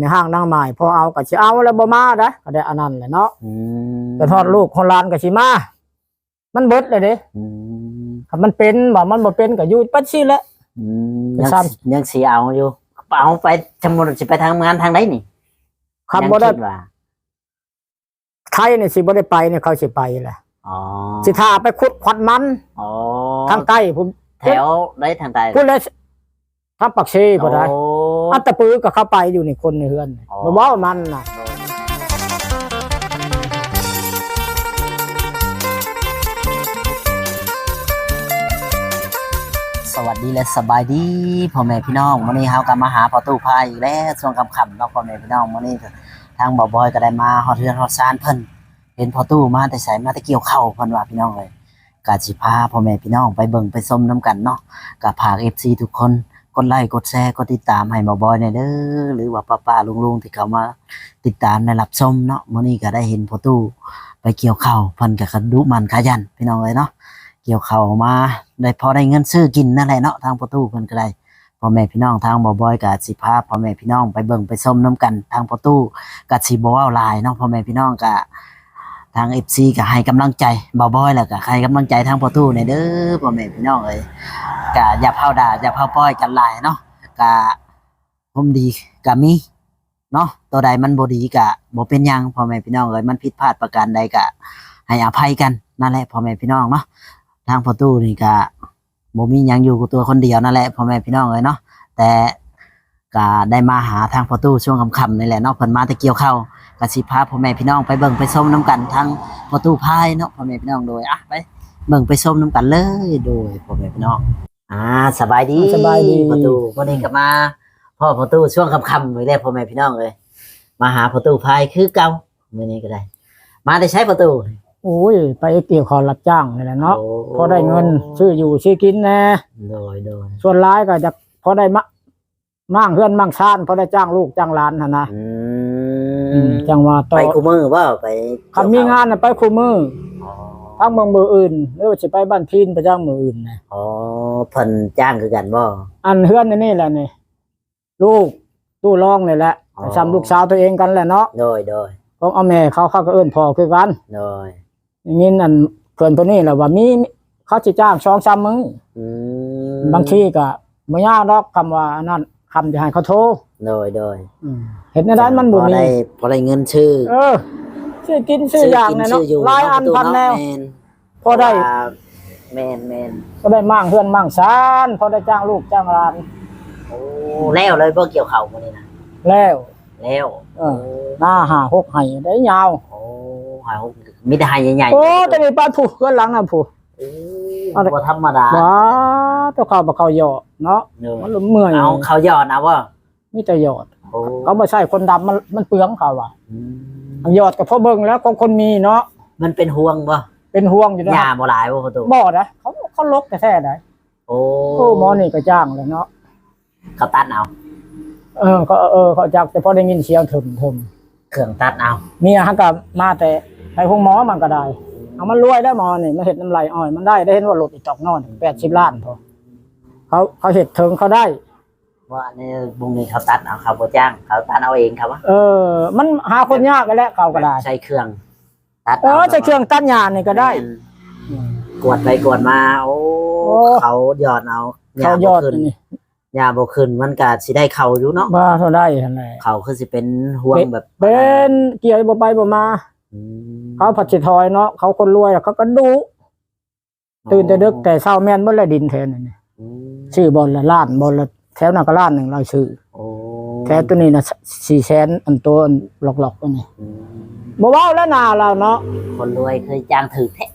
มีห้างนางไม้พอเอาก็สิเอาแล้วบ่มาเด้อก็ได้อันนั้นแหละเนาะอืมแต่ทอดลูกคนหลานก็สิมา มันเบิดเลยเด้อืมถ้ามันเป็นบ่มันบ่เป็นก็อยู่ปัดซี่แหละ อืมไปยังซ้ยังสิเอาอยู่เอาไปสมมุติสิไปทำงานทางไหนนี่คำบ่ได้ยังคิว่าไทยนี่สิบ่ได้ไปเนี่ยเขาสิไปแหละอ๋อสิท่าไปขุดขวัดมันอ๋อทางใต้ผมแถวได้ทางใต้พูดเลยทางปักเชบ่ได้โอ้ อัตตะปือก็เข้าไปอยู่นี่คนในเฮือนอ๋อบ่เว้ามันน่ะ สวัสดีและสบายดีพ่อแม่พี่น้องวันนี้เฮาก็มาหาพ่อตู้พายอีกแล้วช่วงค่ำๆเนาะพ่อแม่พี่น้องวันนี้ก็ทางบ่อบอยก็ได้มาฮอดเรือนฮอดซานเพิ่นเห็นพ่อตู้มาแต่ไสมาแต่เกี่ยวข้าวเพิ่นว่าพี่น้องเลยก็สิพาพ่อแม่พี่น้องไปเบิ่งไปชมนํกันเนาะก็ฝาก FC ทุกคนก ดไลค์กดแชร์กดติดตามให้บ่อบอยหน่ยเด้อหรือว่าป้าๆลุงๆที่เขามาติดตามและรับชมเนาะมื้อนี้ก็ได้เห็นพ่อตู้ไปเกี่ยวข้าวเพิ่นก็กระดุมันขยันพี่น้องเลยเนาะเกี่ยวเขาวมาได้พอได้เงินซื้อกินนั่นแหละเนาะทางประตูเพิ่นก็ได้พ่อแม่พี่น้องทางบ่บอยกับสิพาพ่อแม่พี่น้องไปเบิ่งไปส้มน้ำกันทางประตูกับสิบ่เว้าลายเนาะพ่อแม่พี่น้องก็ ทาง FC ก็ให้กำลังใจบ่บอยแล้วก็ให้กำลังใจทางประตูในเด้อพ่อแม่พี่น้องเอ้ยก็อย่าเผาด่าอย่าเผาป้อยกันหลายเนาะก็ผมดีก็มีเนาะตัวใดมันบ่ดีก็บ่เป็นหยังพ่อแม่พี่น้องเอ้ยมันผิดพลาดประการใดก็ให้อภัยกันนั่นแหละพ่อแม่พี่น้องเนาะทางประตูนี่ก็บ่มีหยังอยู่กับตัวคนเดียวนั่นแหละพ่อแม่พี่น้องเลยเนาะแต่ก็ได้มาหาทางประตูช่วงค่ำๆนี่แหละเนาะเพิ่นมาแต่เกี่ยวข้าว ก็สิพาพ่อแม่พี่น้องไปเบิ่งไปชมน้กันทางประตูพายเนาะพ่อแม่พี่น้องโดยอะไปเบิ่งไปชมน้กันเลยโดยพ่อแม่พี่น้องอ่าสบายดีสบายดีประตูวันนี้ก็มาพ่อประตูช่วงค่ำๆนี่แหละพ่อแม่พี่น้องเลยมาหาประตูพายคือเก่ามื้อนี้ก็ได้ มาได้ใช้ประตูโอ้ยไปเกี่ยวขอรับจ้างนี่แหละเนาะโพอได้เงินซื้ออยู่ซื้อกินแน่โดยโดยส่วนร้ายก็จะพอได้มะมั่งเฮือนมั่งชานพอได้จ้างลูกจ้างหลานหั่นนะอือื มมจังว่าต่อไปคู่มือว่าไปคันมีงานน่ะไปคู่มืออ๋อทางเมืองมืออื่นหรือว่าสิไปบ้านพีนไปจ้างมืออื่นนะอ๋อเพิ่นจ้างคือกันบ่อันเฮือนนี่นี่แหละนี่ลูกตู้รองนี่แหละอ๋อซ้ำลูกสาวตัวเองกันแหละเนาะโดยโดยของเอาแม่เขาเขาก็เอิ้นพ่อคือกันโดยอย่างนี้นั่นเพื่อนตัวนี้แหละว่ามีเขาสิจ้างสองสามมื้ออืมบางทีก็บ่ยากดอกคำว่าอันนั้นคำจะให้เขาโทร โดยโดยอืมเห็นในนั้นมันบ่พอมีได้พอได้เงินชื่อ เออซื้อกินซื้ออย่างเนี่ยเนาะซื้อยู่หลายอันเาะพันแนวม่นพอได้ว่าแม่นแม่นก็ได้มั่งเพื่อนมั่งซานพอได้จ้างลูกจ้างหลานโอ้แล้วเลยบ่เกี่ยวข้าวมื้อนี้นะแล้วแล้วเออหน้าหาหกไห้ได้ยาวโอ้หามีแต่หายใหญ่ๆโอ้แต่นี่ป้านผู้เพื่อนหลังน่ะผู้โอ้บ่ธรรมดาว้าตัวเขาบ่เขาหยอดเนาะโดยมันเมื่อยเอาเขายอดนะว่า มีแต่หยอดโอ้เขาบ่ใช่คนดำมันมันเปลืองเขาว่ะอืมเอาหยอดก็พอเบิ่งแล้วของคนมีเนาะมันเป็นห่วงบ่เป็นห่วงอยู่นะหญ้าบ่หลายบ่ประตูบ่นะเขาเขาลกแต่แท้ได้โอ้โอ้หมอนี่ก็จ้างเลยเนาะเขาตัดเอาเออเขาเออเขาจักแต่พอได้ยินเสียงถึมถึมเครื่องตัดเอาเมียฮักกับมาแต่ไปห้องหมอมันก็ได้เอามันรวยได้หมอนี่มาเห็ดน้ำลายอ้อยมันได้ได้เห็นว่าหลดอีกตอกนอนแปดสิบล้านพอเขาเขาเห็ดถึงเขาได้ ว่าอันนี้บุงนี้เขาตัดเอาเขาบ่จ้างเขาตัดเอาเองครับว่าเออ มันหาคนยากไปแล้วเขาก็ได้ใช้เครื่อง ตัดเออใช้เครื่องตัดหญ้านี่ก็ได้ กวดไปกวดมา โอ้โอ้เขาหยอดเอาเขายอดบ่ขึ้นนี่ยาบ่ขึ้นมันก็สิได้เข้าอยู่เนาะบ้าเท่าได้หั่นแหละเขาคือสิเป็นห่วงแบบเป็นเกี่ยวบ่ไปบ่มาอืมเขาผัดสิทอยเนาะเขาคนรวยอะเขาก็ดูตื่นแต่ดึกแต่เช้าแม่นบ่ละดินแทนนี่อืมชื่อบอลละล้านบอลละ แถวนั้นก็ล้านหนึ่งเราชื่อโอ้แถวตัวนี้นะสี่แสนอันตัวอันหลอกๆตัวนี้อืมบ่เว้าแล้วนาเราเนาะคนรวยเคยจ้างถือแท้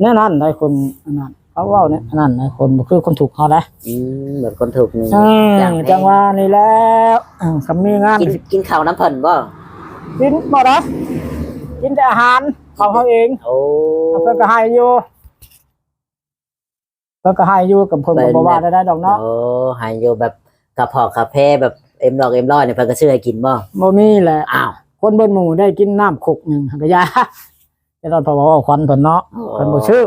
แน่นอนได้คนอันนั้นเขาเว้าเนี่ยอันนั้นได้คนบ่คือคนถูกเขาได้อืมเหมือนคนถูกนี่อืมจ้างแพจังว่านี่แหล้วอืมคำมีงานกินกินข้าวน้ำเพิ่นบ่กินบ่ได้กินแต่อาหารของเขาเองโอ้เพิ่นก็ให้อยู่เพิ่นก็ให้อยู่กับเพิ่นก็บ่ว่าได้ดอกเนาะโอ้หายอยู่แบบ กระเพาะกาแฟแบบเอ็มดอกเอ็มร้อยเนี่ยเพิ่นก็ซื้อให้กินบ่บ่มีแหละอ้าว คนเบิ่นหมู่ได้กินน้ำขกหนึงก็ยาแต่ตอนพอว่าควันเพิ่นเนาะเพิ่นบ่ชื่อ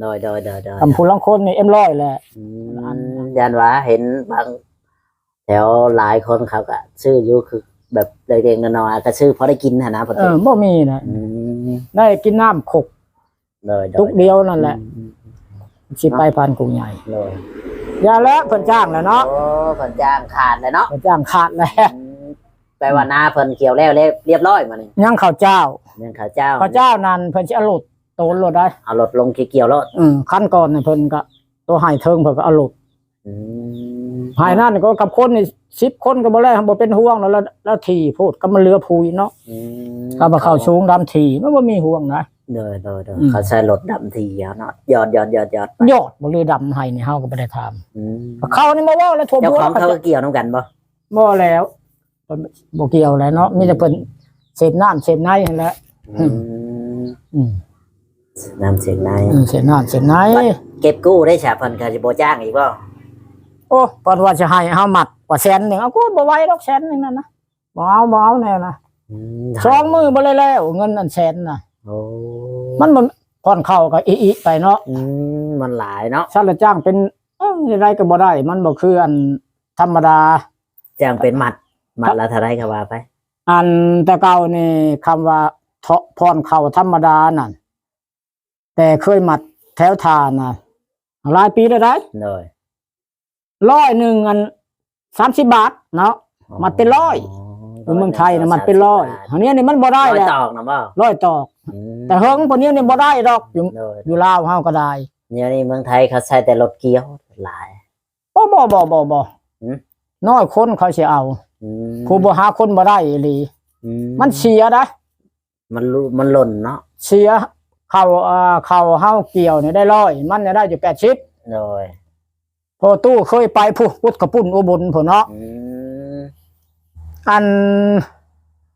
โดยโดยโดยโดยคำพูดลังคนนี่เอ็มร้อยแหละอืมยันว่าเห็นบางแถวหลายคนเขาก็ซื้ออยู่คือ แบบเล็กๆน้อยๆก็ซื้อพอได้กินหั่นนะประเอตูอบ่มีนะอืมได้กินน้ำขกเลยโดตุกยเดียวนั่นแหละอืม สิไปพันกรุงใหญ่เลยอย่าแล้วเพิ่นจ้างแล้วเนาะโอ้เพิ่นจ้างขาดเลยเนาะเพิ่นจ้างขาดแล้วอืมแปลว่าหน้าเพิ่นเกี่ยวแล้วเรียบเรียบร้อยมานี่ยังข้าวเจ้าเรื่องข้าวเจ้าข้าวเจ้านั่นเพิ่นสิเอารถโตนรถได้เอารถลงเกี่ยวๆรถอืมขั้นก่อนนี่เพิ่นก็ตัวให้เทิงเพิ่นก็เอารถอืม หายนั่นก็กับคนนี่10คนก็บ่แล้วบ่เป็นห่วงแล้วแล้วแล้วทีพูดก็มันเรือพูยเนาะอืมก็มาเข้าสูงดำทีมันบ่มีห่วงนะเดยเดยเดยอืมเขาใช้รถดำทีเอาเนาะยอดยอดยอดยอดไปยอดบ่เรือดำให้นี่เฮาก็บ่ได้ถามอืมเขานี่มาเว้าแล้วทั่วเจ้าบัวของเขาก็เกี่ยวน้ำกันบ่บ่แล้วเพิ่นบ่เกี่ยวแล้วเนาะมีแต่เพิ่นเสพน้ำเสพในนั่นแหละอือืมมอืมน้ำเสียงในอืมเสพน้ำเสพในเก็บกู้ได้ฉะเพิ่นเขาสิบ่จ้างอีกบ่ โอ้เพิ่นว่าจะให้เฮามัดกว่าแสนหนึงเอากูบ่ไหวดอกแสนหนึงนั่นนะบ่เอาบ่เอาแน่นะอืมสองมือบ่เลยแล้ว เงินอันแสนน่ะโอ้มันบ่ผ่อนเข้าก็อีๆไปเนาะอืมมันหลายเนาะซันละจ้างเป็นเอ้ยอะไรก็บ่ได้ มันบ่คืออันธรรมดาจ้างเป็นหมัดหมัดละเท่าไรก็ว่าไป อันแต่เก่านี่คำว่าเทาะพรเข้าธรรมดานั่นแต่เคยมัดแถวทานน่ะหลายปีแล้วได้เลย ร้อยหนึ่งอันสามสิบบาทเนาะ มันเป็นร้อยอยู่เมืองไทยนะมันเป็นร้อยอันนี้นี่มันบ่ได้ร้อยแล้วตอกนะบ่ร้อยตอกอืมแต่เฮิงพวกนี้นี่บ่ได้ดอกอยู่เลยอยู่ลาวเฮาก็ได้เนี่ยนี่เมืองไทยเขาใช้แต่รถเกี่ยวหลายบ่บ่บ่บ่บ่หืมน้อยคนเขาสิเอาอืมผู้บ่หาคนบ่ได้อีหลีอืมันเสียนะมันรู้มันหล่นเนาะเสียเข้าเอ่อเข้าเฮาเกี่ยวเนี่ยได้ร้อยมันเนี่ยได้อยู่80เลย พอตู้เคยไปผู้พุทธกระปุ่นอุบลพุ่นเนาะอืมอัน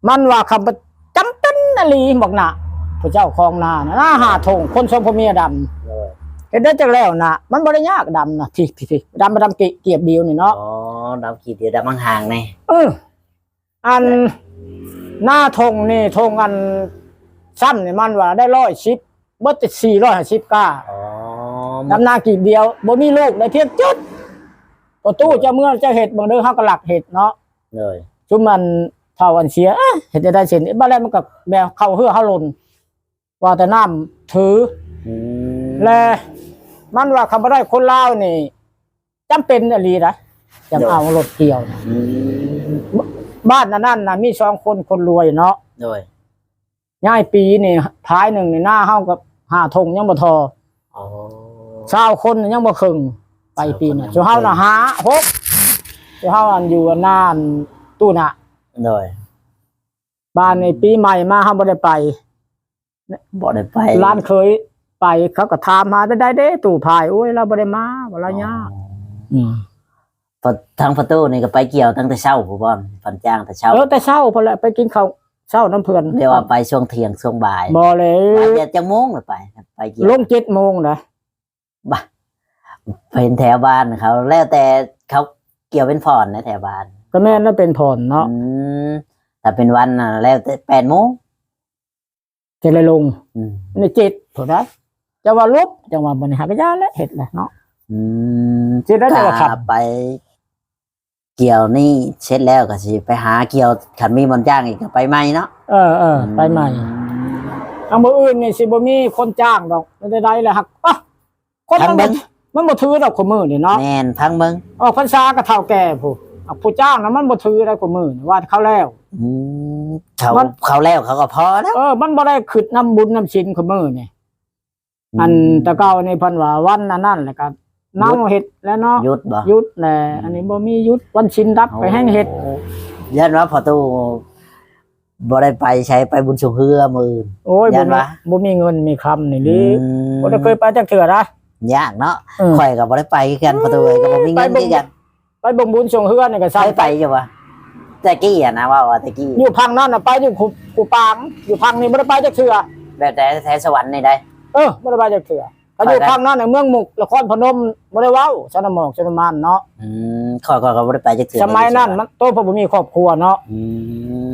มันว่าคำจำเป็นอหลีบอกน่ะพระเจ้าคลองนานะหน้าหาทงคนชมพเมียดำเลยเห็นได้จากแล้วนะมันบริยากดำนะพี่พี่พี่ดำมาดำเกเกียบเดียวนี่เนาะอ๋อดาวขีดเดียวดาวมังห่างไงเอออันหน้าทงนี่ทงอันซ้ำนี่มันว่าได้ร้อยชิปเบิดสี่ร้อยห้าสิบก้าอ๋อ ดำนากีบเดียวบ่มีลูกได้เพียงจุดประตูเจะเมื่อเจะเห็ดบางเด้อเฮาก็หลักเห็ดเนาะเลยชุมมันเท่าอันเสียเอ๊ะเห็ดจะได้เส้นบ้านแรกมันกับแมวเข้าเฮือเฮาหล่นว่าแต่น้ำถืออืมและมันว่าคำว่าได้คนลาวนี่จำเป็นอหลีนะจะเอารถเกี่ยวนะอืมบ้านนั้นน่ะมีสองคนคนรวยเนาะเลยย่ายปีนี่ท้ายหนึ่งนี่หน้าเฮากับห้าทงยังบ่ทอ อ๋อชาวคนนี่ยังบ่ครึ่งไปปีน่ะชาวคนยังบ่ชูเฮาน่ะหาหกชูเฮาอันอยู่อันนานตู้น่ะเลยบ้านในปีใหม่มาเฮาบ่ได้ไปบ่ได้ไปร้านเคยไปเขาก็ถามหาได้ได้เด้ตู่พายโอ้ยเราบ่ได้มาบ่ละยากอ๋อพอทางประตูนี่ก็ไปเกี่ยวตั้งแต่เช้าผู้บ่ฝันจ้างแต่เช้าเออแต่เช้าพอแหละไปกินข้าวเช้าน้ำเพื่อนเรียกว่าไปช่วงเที่ยงช่วงบ่ายบ่เลยไปเจ็ดจังโมงเลยไปไปเกี่ยวลงเจ็ดโมงนะ บ้าเป็นแถวบ้านเขาแล้วแต่เขาเกี่ยวเป็นผ่อนนะแถวบ้านก็แม่นนั่นเป็นผ่อนเนาะอืมแต่เป็นวันน่ะแล้วแต่แปดโมงจะเลยลงอืมในเจ็ดถูกไหมจะว่าลบจะว่าบริหารกระยาและเห็ดแหละเนาะ อืมเจ็ดได้แต่ละขับกไป เกี่ยวนี่เช็ดแล้วก็สิไปหาเกี่ยวขันมีมันจ้างอีกก็ไปไหมเนาะเออเออไปใหม่เอามืออื่นนี่สิบ่มีคนจ้างดอกไม่ได้ได้เลยหักอะ คนพังมันเบิ้บ่งมันบ่ถือดอกขมือนี่เนาะแน่นพังเบิ้งออกพรรษาก็เท่าแก่ผู้อะผู้จ้างนะมันบ่ถือได้ขมือนี่ว่าเขาแล้ว อืมเขามัน เขาแล้วเขาก็พอแล้ว เออ มันบ่ได้ขึ้นน้ำบุญน้ำชินขมือนี่อันแตะเก่านี่เพิ่นว่าวันนั้นนั่นแหละครับนั่งเฮ็ดแล้วเนาะหยุดบ่หยุดแหละอันนี้บ่มีหยุดวันชินรับไปแห้งเฮ็ด โอ้ยันว่าพอตู้บ่ได้ไปใช้ไปบุญชงเฮือมืออื่น โอ้ยยับ่นมีวะ บ่มีเงินมีคำนี่ดิอืมบ่ได้เคยไปจักเทื่อนะ ยากเนาะเออข่อยก็บ่ได้ไปคือกันพอตู้เอ้ยก็บ่มีเงินไปบ่คือกันไปบ่งบุญส่งเฮือนนี่ก็ใช้ใส่ไปอยู่วะแต่กี้อะนะว่าว่าแต่กี้อยู่พังนั่นน่ะไปอยู่กูกูปาง อยู่พังนี่บ่ได้ไปจักเทื่อแบบแต่แท้สวรรค์นี่ได้ เออบ่ได้ไปจักเทื่อเขาอยู่ไปได้ พังนั่นน่ะเมืองมุกนครพนมบ่ได้เว้าชนหมอกชนมานเนาะอืมข่อยก็ก็บ่ได้ไปจักเทื่อสมัยนั้นมันโตเพราะบ่มีครอบครัวเนาะ อื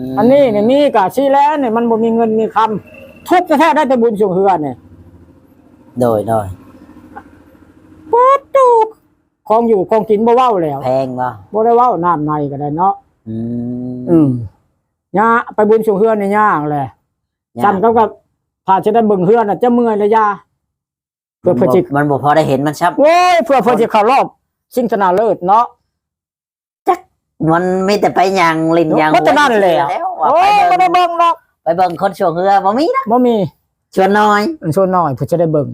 มอันนี้นี่มีกะชี้แล้วนี่มันบ่มีเงินมีคำทุกข์แท้ๆได้แต่บุญส่งเฮือนนี่โดยโดยปัดตูก ของอยู่ของกินบ่เว้าแล้วแพงบ่บ่ได้เว้าน้ำในก็ได้เนาะอืมอืมย่าไปบุญสู่เฮือนนี่ยากแหละจำเขาก็พาจะได้เบิ่งเฮือนน่ะจะเมื่อยเลยยาเพื่อเพื่อจิมันบ่พอได้เห็นมันชับโว้ยเพื่อเพื่อจะเข้ารอบชิงชนะเลิศเนาะมันไม่แต่ไปยางลินยางเพราะฉะนั้นแหละแล้วว่าโอ้ไปยบ่ได้เบิ่งเบิ่งหรอกไปเบิ่งคนโชว์เรือบ่มีนะบ่มีชวนน้อยอันชวนน้อยเพื่อจะได้เบิ่ง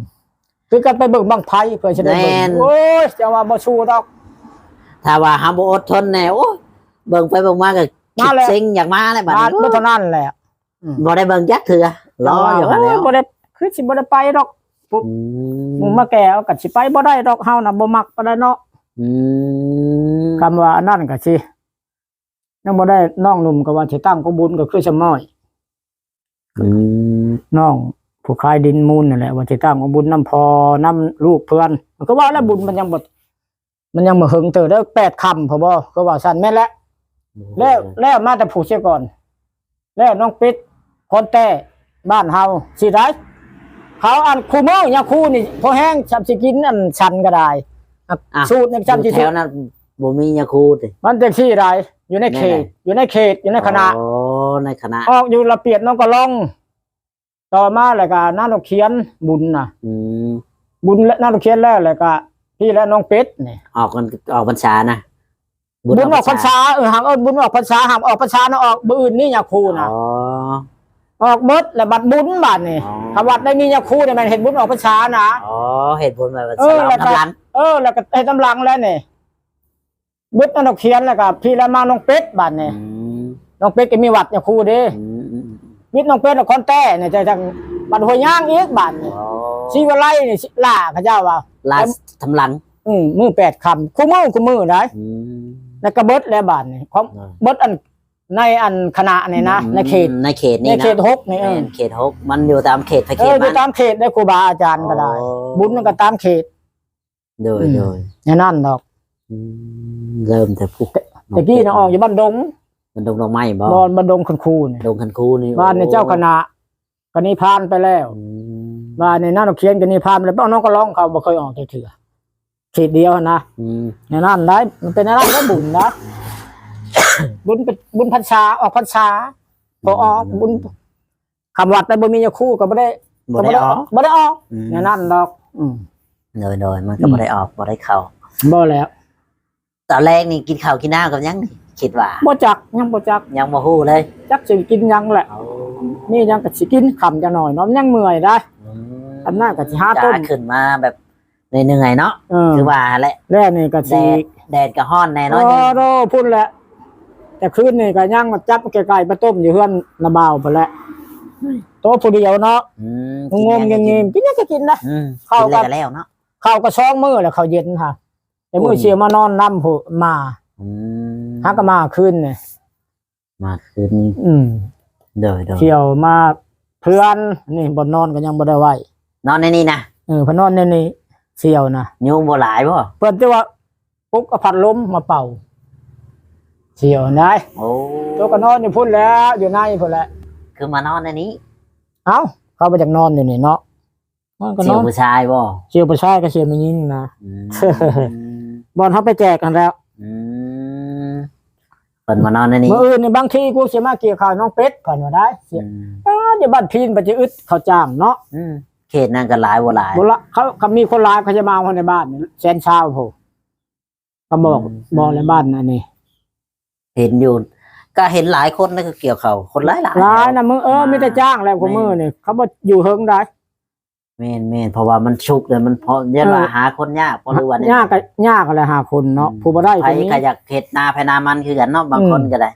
คือกันไปเบิ่งบังไผเพื่อจะได้เบิ่แม่งนโอ้ยจะว่าบ่ชูดอก ถ้าว่าหาบ่อดทนแน่โอ้ยเบิ่งไปเบิ่งมาก็มาแล้วซิงอยากมาเลยบัดมานี้บ่เท่านั้นแหละบ่ได้เบิ่งจักเถื่อรออยู่หั่นแล้วโบ่ได้คือสิบ่ได้ไปดอกอืมึงมมาแก่เอาก็สิไปบ่ได้ดอกเฮาน่ะบ่มักปานใดเนาะอืมคำว่าอันนั่นก็สิยังบ่ได้น้องหนุ่มก็ว่าสิตั้งกองบุญก็คือสมอยอืมน้อง ผู้ขายดินมูลนั่นแหละว่าสิตั้งกองบุญน้ำพอน้ำลูกเพื่อนมันก็ว่าแล้วบุญมันยังบ่มันยังบ่หึงเตอได้แปดคำพอบ่ก็ว่าซั่นแม่นแล้วแล้วแล้วมาแต่ผู้เสียก่อน แล้วน้องปิดคนแต่บ้านเฮาสิได้เขาอันคูเมอยาคูนี่พอแห้งชับสิกินอันชันก็ได้อะอะสูตรในจำสิอยู่แถสูตวรนั้นบ่มียาคูติมันจะที่ไรอยู่ในเขตแน่อยู่ในเขตอยู่ในคณะโอ้ในคณะออกอยู่ระเปียดน้องก็ลอง ต่อมาแล้วก็น้าเราเขียนบุญน่ะอืมบุญและน้าเราเขียนแล้วแล้วก็พี่และน้องเป็ดนี่ออกกันออกพรรษานะบุญออกพรรษาเออหางเอิญบุญออกพรรษาหางออกพรรษานะออกบุญนี่ยาคูอ๋น่ะอออกเบิดแล้วบัดบุญบัดนี่อ๋อคำวัดได้มียาคูเนี่ยมันเห็นบุญออกพรรษานะอ๋อเหตุผลแบบว่าเอสอลับแล้วก็กำลังเออแล้วก็ให้ตำลังแล้วนี่บุญนั่นเราเขียนแล้วก็พี่และมาน้องเป็ดบัดนี่อืมน้องเป็ดก็มีวัดยาคูเด้ อืมอืมมิดน้องเป็ดละคอนแต้เนี่ยจะจังบัดหัวย่างอีกบัดนี่อ๋อชีวไลนี่สิล่าพระเจ้าว่าลาดทำหลังอืมมือแปดคำคู่มือคู่มือได้อืมแล้วก็เบิดแล้วบาทนี่ของเบิดอันในอันคณะนี่นะในเขตในเขตในนี่นะเขตหกนี่เออแม่นเขตหกมันอยู่ตามเขตไปเอเขอตดูมันตามเขตได้ครูบาอาจารย์ก็ได้อ๋อบุญมันก็ตามเขตโดยอืมโดยอย่างนั้นดอกอืมเริ่มแต่ผู้ตะกี้นะออกอยู่บ้านดง มันดงดอกไม้บ่บอนบ้านดงคุณครูนี่ดงคันคูนี่บ้านในเจ้าคณะก็นิพพานไปแล้วอืมบ้านในนั่นเราเขียนก็นิพพานไปแล้วน้องก็ร้องเขาบ่เคยออกเถื่อเขตเดียวนะอืมอย่างนั้นได้มันเป็นอะไรก็บุญนะบุญเป็นบุญพรรษาออกพรรษาพอออกบุญคำวัดแต่บ่มียาคู่ก็บ่ได้บ่ได้ออกบ่ได้ออกอืมอย่างนั้นดอกอืมโดยโดยมันก็บ่ได้ออกบ่ได้เข้าบ่แล้วตอนแรกนี่กินข้าวกินน้ำกับยังนี่ คิดว่าบ่จักยังบ่จักยังบ่ฮู้เลย จักสิกินยังแหละเอานี่ยังก็สิกินคำจะหน่อยเนาะมันยังเมื่อยได้อืมอันนั้นก็สิหาต้จะมขึ้นมาแบบเหนื่อยๆเนาะเออคือว่าแหละแล้วนี่ก็แดสิดแดดก็ฮ้อนแน่โอ้เนาะโหพุ่นแหละแต่คืนนี่ก็ยังมาจับไก่ๆมาต้มอยู่เฮือนนาบ่าวพุ่นแหละโตะผู้เดียวเนาะอืมงงๆเงียบๆกินยังก็กินนะอืมเข้ากินกัแล้วนก็แล้วเนาะข้าวก็ซองมื้อแล้วข้าวเย็นค่ะแต่มื้อโอ้ยเชียวมานอนนำผู้มา อืมหาก็มาคืนนี่มาคืนอืมเด้อเด้อเที่ยวมาเพื่อนนี่บ่นอนก็ยังบ่ได้ไหวนอนในนี่นะเออเพนนอนในนี่เที่ยวนะยุงบ่หลายบ่เพิ่นจะว่าปุ๊กเอาพัดลมมาเป่าเที่ยวได้โอ้ตัวก็นอนอยู่พุ่นแล้วอยู่ในพุ่นแหละคือมานอนในนี้ เอ้าเขาไปจากนอนอยู่นี่เนาะนอนก็เสีนยองนผู้ชายบ่เชียวประชายก็เชียวไม่ยิงนะอืมบอลเขาไปแจกกันแล้ว อืม เปิดมานอนในนี้เมื่ออื่นนี่บางทีกูเสียมาเกี่ยวข่าวน้องเป็ดก่อนว่าได้เสียอืมอ้าเดี๋ยวบ้านพีนไปจะอึดเขาจ้างเนาะอืมเขตนั่นก็หลายบ่หลายบุละเขาเขามีคนร้ายเขาจะมาคนในบ้านนี่แสนเช้าโผก็บอกบอกในบ้านนั่นนี่เห็นอยู่ก็เห็นหลายคนนั่นก็เกี่ยวเขาคนหลายหลายร้ายนะมึงเออไม่ได้จ้างแล้วกูมือนี่เขาบอกอยู่เฮิงได้ แม่นแม่นเพราะว่ามันชุกเลยมันพอเยันว่าหาคนยากเพราะรู้ว่าเนี่ยยากก็ยากอะไรหาคนเนาะผู้บ่ได้ใคครนนี้ก็อยากเห็ดนาภายนามันคือกันเนาะบางคนก็ได้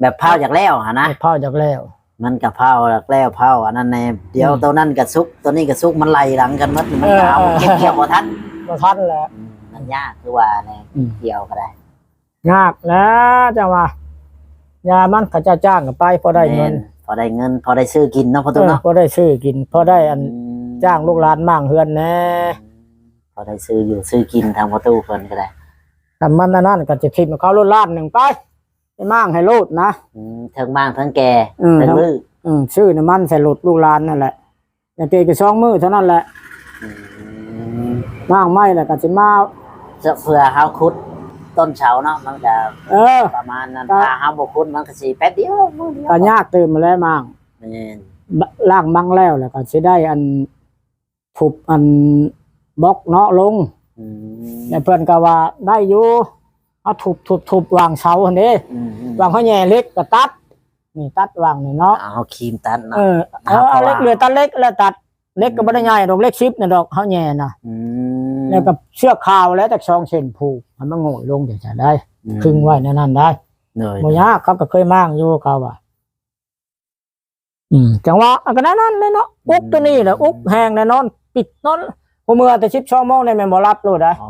แบบเผาจากแล้วหะนะพ่อจากแล้ว มันกับเผาจากแล้วเผาอันนั้นในเดี๋ยวอืมตัวนั้นกับซุกตัวนี้กับซุกมันไล่หลังกันหมัดมันก็เอาเออเก็บเกี่ยวบ่ทันมาทันแล้วอืมมันยากคือว่าในอืมเกี่ยวก็ได้ยากแล้วจังว่ายามันเขาจะจ้างก็ไปพอได้เงินแม่พอได้เงิน พอได้ซื้อกินเนาะพ่อเอตุ้อเนาะพอได้ซื้อกิน พอได้อันอืม จ้างลูกหลานมั่งเฮือนแน่พอได้ซื้ออยู่ซื้อกินทางประตูเพิ่นก็ได้แต่มันนั่นนั่นก็จะทิมเขาลดล้านหนึ่งไปไปมั่งให้โลดนะ อืมทั้งบ้างทั้งแก่อืมทั้งลืออืมชื่อน้ำมันใส่โลดลูกหลานนั่นแหละอย่างเกก็ช่องมือเท่านั้นแหละอืมมั่งไม่แหละก็จะมา เพื่อเฮาคุดต้นเสาเนาะมันก็เออ ประมาณนั้นก็ถ้าเฮาบ่คุ้นมันก็สิแป๊บเดียวมื้อเดียวก็ยากตื่นมาแล้วมั่งแม่นบล่างมั่งแล้วแล้วก็สิได้อัน ทุบอันบล็อกเนาะลงอืมแล้วเพิ่นก็ว่าได้อยู่เอาทุบทุบทุบวางเสาหั่นเด้อืมอืมวางเขาแย่เล็กก็ตัดนี่ตัดวางนี่เนาะเอาครีมตัดเนาะเออครัเอาบเอาเล็กเพราะว่าเหลือตัดเล็กแล้วตัดเล็กก็บ่ได้ใหญ่ดอกเล็กชิปน่ะดอกเขาแย่น่ะอืมแล้วก็เชือกขาวแล้วจากช่องเส้นผูกให้มันโง่อยลงจะจะได้อืมครึ่งไว้ในนั้นได้เหนื่อยบ่ยากเขาก็เคยมั่งอยู่เขาว่าอืมจังหวะอันก็นั้นนั่นเลยเนาะอุกตัวนี้แหละอุกแห้งแน่นอน ปิดนอนผมเมื่อแต่ชิปช่องโมงในแม่นบ่รับโลดได้โอ้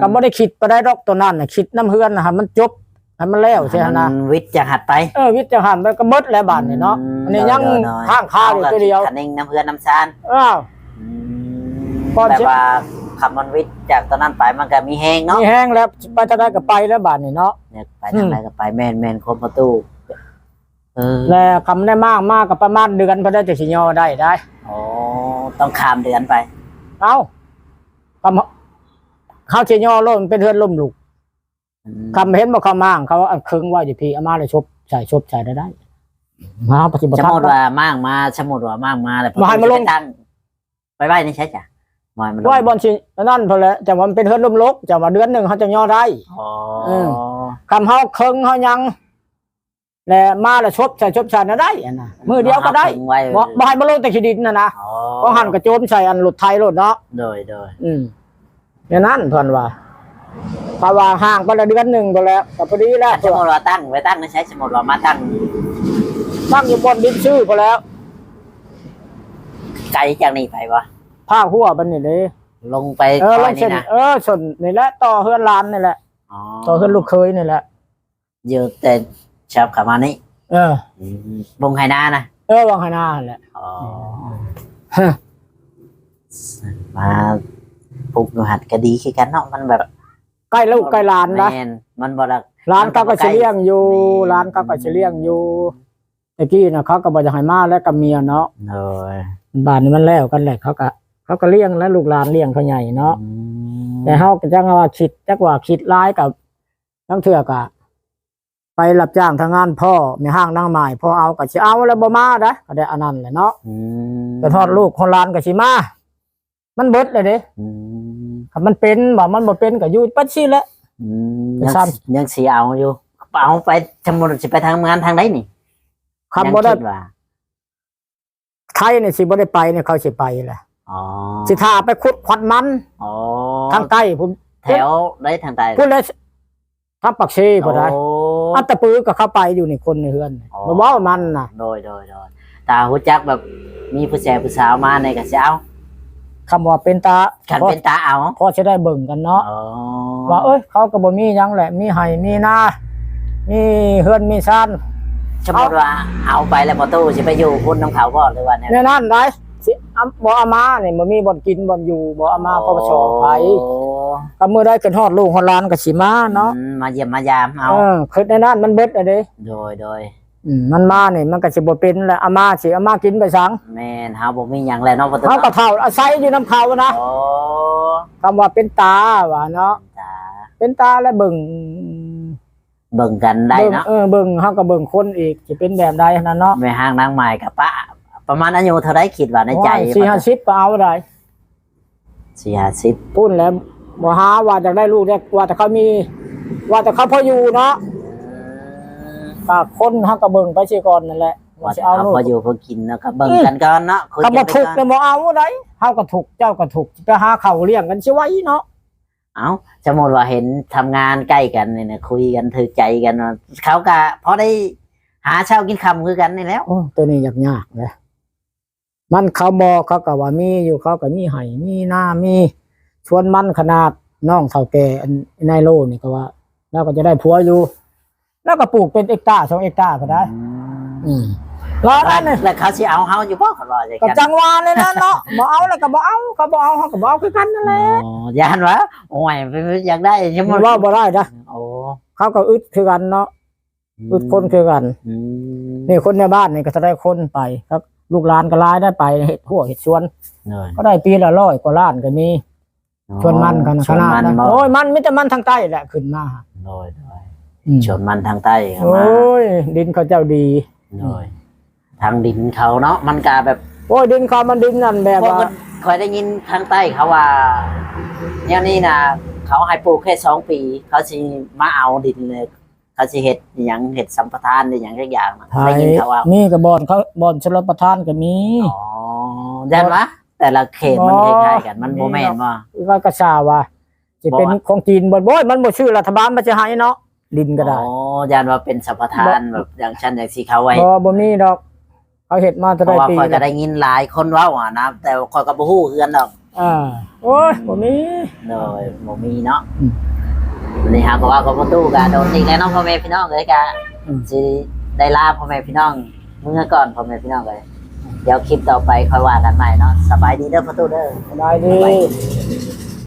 ก็บ่ได้คิดไปได้ดอกตัวนั้นน่ะคิดน้ำเฮือนนะฮะมันจบให้มันแล้วใช่หั่นนะมันวิทย์จะหัดไปเออวิทย์จะหันไปก็เบิดแล้วบาดนี่เนาะอันนี้ยังข้างคาอยู่ตัวเดียวคันนิ่งน้ำเพื่อนน้ำซานอ้าวอืพอมแต่เช็ดว่าคำมันวิทย์จากตอนนั้นไปมันก็มีแห้งเนาะนี่แห้งแล้วไปจะได้ก็ไปแล้วบาดนี่เนาะเนี่ยไปทางไหนก็ไปแม่นแม่นคมประตูเออแล้วคำได้มากมากก็ประมาณเดือนพอได้จะสิยอได้ได้โอ้ ต้องข้ามเดือนไป เอาคำเขาสิยอโลดมันเป็นเฮือนล่มลูกอืมคำเห็นบ่เขามางเขาเอาครึงไว่าอยู่พี่เอามาเลยชบใส่ชบใส่ได้ได้มาปฏิบัติสมมติว่ามั่งมาสมมติว่ามั่งมาแล้วมาให้มาลงไปตั้งไปไหว้นี่ใช่จ้ะมาให้มาลงไหวบอลสินั่นพอแล้วแต่ว่ามันเป็นเฮือนล่มลกแต่ว่าเดือนหนึ่งเขาจะยอได้อ๋อเออคำเขาครึงเขายัง แล้วมาแล้วชบใส่ชบใส่น่ะได้อันน่ะมือเดียวก็ได้อาไว้ บ่บ่ให้มาลงแต่ขีดินน่ะนะอ๋อก็หันกระโจมใส่อันหลุดไทยหลุดเนาะ โดยโดยอืมอย่างนั้นเพิ่นว่าเพราะว่าห่างไปละเดือนหนึ่งก็แล้วก็พอดีแล้วสมมติว่าตั้งไว้ตั้งนี่ใช้สมมติว่ามาตั้งตั้งอยู่บนดินชื่อก็แล้วไกลจากนี่ไปวะผ้าหัวบันนี่เลยลงไปเออคลอยงนี่เส้นนะเออส่วนนี่แหละต่อเฮือนลานนี่แหละ อ๋อต่อเฮือนลูกเคยนี่แหละเยอะแต่ ชอบขับมานี่เออบงไฮนานะเออวังหนาแหละอ๋อฮะมาปลูกอยู่หัดก็ดีคือกันเนาะมันแบบใกล้ลูกใกล้หลานนะแม่นมันบ่ละร้านเขาก็สิเลี้ยงอยู่แม่ร้านเขาก็สิเลี้ยงอยู่ตะกี้น่ะเขาก็บ่จะให้มาแล้วกับเมียเนาะโดยบ้านนี้มันแล้วกันแหละเขาก็เขาก็เลี้ยงแล้วลูกหลานเลี้ยงเขาใหญ่เนาะ อืมแต่เฮาก็จังว่าคิดจักว่าคิดร้ายกับทั้งเถื่อกะ ไปรับจ้างทางงานพ่อในห้างนางไม้พ่อเอาก็สิเอาแล้วบ่มาเด้อก็ได้อันนั้นแหละเนาะอืมแต่ทอดลูกคนหลานก็สิมา มันเบิดเลยเด้อืมถ้ามันเป็นบ่มันบ่เป็นก็อยู่ปัดซี่แหละ อืมไปยังซ้ยังสีเอาอยู่เอาไปสมมติสิไปทำงานทางไหนนี่คำบ่ได้ยังคิว่าไทยนี่สิบ่ได้ไปเนี่ยเขาสิไปแหละอ๋อสิท่าไปขุดขวัญมันอ๋อทางใต้ผมแถวได้ทางใต้พูดเลยทางปักเชบ่ได้โอ้ อัตตะปือก็เข้าไปอยู่นี่คนในเฮือนอ๋อ บ่เว้ามันน่ะ โดยโดยโดยตาหูจักแบบมีผู้ชายผู้สาวมาในกระเช้าคำว่าเป็นตาขันพอเป็นตาเอาพอจะได้เบิ่งกันเนาะ อ๋อว่าเอ้ยเขาก็บ่มีหยังแหละ มีไห้มีนา มีเฮือนมีซ่านสมมติว่าเอาไปแล้วพอตู้สิไปอยู่พุ่นน้ำเขาบ่หรือว่าเนี่ยในนั้นได้สิเอาบ่เอามานี่บ่มีบ่อนกินบ่อนอยู่บ่เอามาปปชไปโอ้ก็มื้อได้ขึ้นฮอดลูกฮอดหลานก็สิมาเนาะอืมมาเยี่ยมมายามเอาเออคือในนั้นมันเบิดอะเด้โดยโดยอืมมันมานี่มันก็สิบ่เป็นแหละเอามาสิเอามากินไปสังแม่นเฮาบ่มีหยังแล้วเนาะพอตู้เขาก็เฒ่าอาศัยอยู่น้ำเขานะโอ้คำว่าเป็นตาว่าเนาะตาเป็นตาแล้วเบิ่งเบิ่งกันได้เบิ่งเนาะเออเบิ่งเฮาก็เบิ่งคนอีกสิเป็นแบบใดนั่นเนาะแม่ห้างนางไม้กับป้า ประมาณอายุเท่าไรคิดว่าในใจสี่ห้าสิบก็เอาได้สี่ห้าสิบพูดแล้วบ่หาว่าจะได้ลูกได้ว่าแต่เขามี ว่าแต่เขาพออยู่เนาะก็คนเฮาก็เบิ่งไปสิก่อนนั่นแหละว่าว่าสิจะเอาเอาลูกพออยู่พอกินแล้วก็เบิ่งกันก่อนเนาะคุยก็กับ่นไปถูกก่อนแต่บ่เอาได้เฮาก็ถูกเจ้าก็ถูกไปหาเขาวเลี้ยงกันสิไว้เนาะเอาสมมติว่าเห็นทำงานใกล้กันเนี่ยนะคุยกันถือใจกันว่าเขาก็พอได้หาเช้ากินคำคือกันนี่แล้วโอ้ตัวนี้ยากๆเลย มันเขาบอกเขาก็ว่ามีอยู่เขาก็มีไห้มีหน้ามี ชวนมันขนาดน้องเฒ่าแก่อันนายโลนี่ก็ว่าแล้วก็จะได้ผัวอยู่ แล้วก็ปลูกเป็นเอกตาสองเอกตาก็ได้ อืมแล้วแล้นั่นนี่วเขาสิเอาเฮาอยู่บ่เขารอใจก็กันจังหวะเลยนะเนาะบ่เอาแล้วก็บ่เอาก็บ่เอาเขาก็บ่เอาคือกันนั่นแหละอ๋อยานวะโอ้ยอยากได้ใช่ไหมมันว่าบ่ได้นะโอ้เขาก็อึดคือกันเนาะอึดคนคือกันอืมนี่คนในบ้านนี่ก็จะได้คนไปครับ ลูกหลานก็รายได้ไปเฮ็ดหัวเฮ็ดสวน เหนื่อยก็ได้ปีละร้อยกว่าล้านก็มี ชวนมันกันชวนขนาดมันนั้นบ่โอ้ยมันมิแต่มันทางใต้แหละขึ้นมาโดยโดยอืมชวนมันทางใต้เข้าโอ้มายดินเขาเจ้าดีโดยทางดินเขาเนาะมันกาแบบโอ้ยดินเขามันดินนั่นแบบพวกว่ามันคอยได้ยินทางใต้เขาว่าเนี่ยนี่นะเขาให้ปลูกแค่สองปี เขาสิมาเอาดินเลย เขาสิเห็ดอหย่างเห็ดสัมปทานอหย่างทุกอย่างนะไทได้ยยินเขาว่านี่กับบอนเขาบอนชลประทานก็มี อ๋อยันวะแต่ละเขตมันอ๋คอล้ายๆกันมันโมแมนว่า ว่ากระชาว่าจะเป็นบ่ว่าของจีนบ่บ่อยมันบ่ชื่อรัฐบาลมันจะให้เนาะดินก็ได้ อ๋อยันว่าเป็นสัมปทานแบบอย่างชั้นอย่างสีเขาไว้ บ่บ่มีดอกเขาเฮ็ดมาเพเท่าราะไรว่าปีคอยก็แล้วได้ยินหลายคนเว่าอะนะ แต่คอยก็บ่ฮู้เฮือนดอกอ่าโอ้ยบ่มีโดยบ่มีเนาะอืมวั นนี้ฮะก็ว่ากับประตูกะโดนอีกแล้วเน้องพ่อแม่พี่น้องเลยกะอืมสิได้ลาพ่อแม่พี่น้องเมื่อก่อนพ่อแม่พี่น้องเลยเดี๋ยวคลิปต่อไปค่อยว่ากันใหม่เนาะสบายดีเด้อประตูเด้อ สบายดี